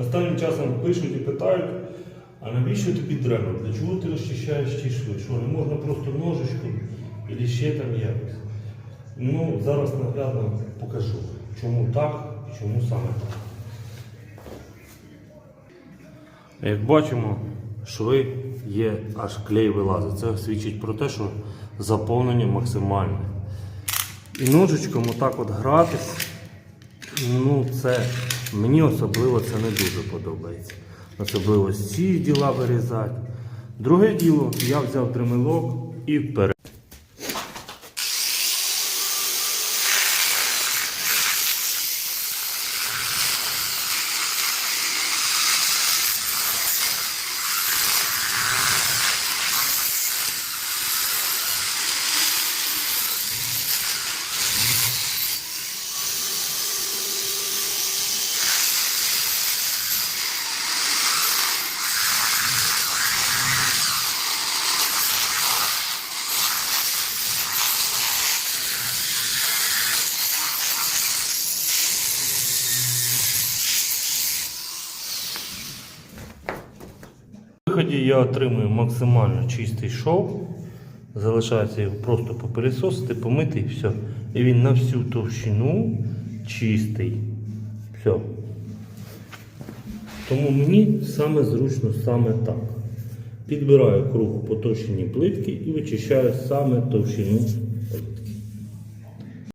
Останнім часом пишуть і питають, а навіщо тобі дрема? Для чого ти розчищаєш ті шви? Що не можна просто ножичком і ще там якось? Ну, зараз наглядно покажу, чому так і чому саме так. Як бачимо, шви є аж клей вилазить. Це свідчить про те, що заповнення максимальне. І ножичком отак от гратись, ну це мені особливо це не дуже подобається. Особливо ці діла вирізати. Друге діло, я взяв тримилок і вперед. Виході я отримую максимально чистий шов. Залишається його просто попересосити, помити і все. І він на всю товщину чистий. Все. Тому мені саме зручно саме так. Підбираю круг по товщині плитки і вичищаю саме товщину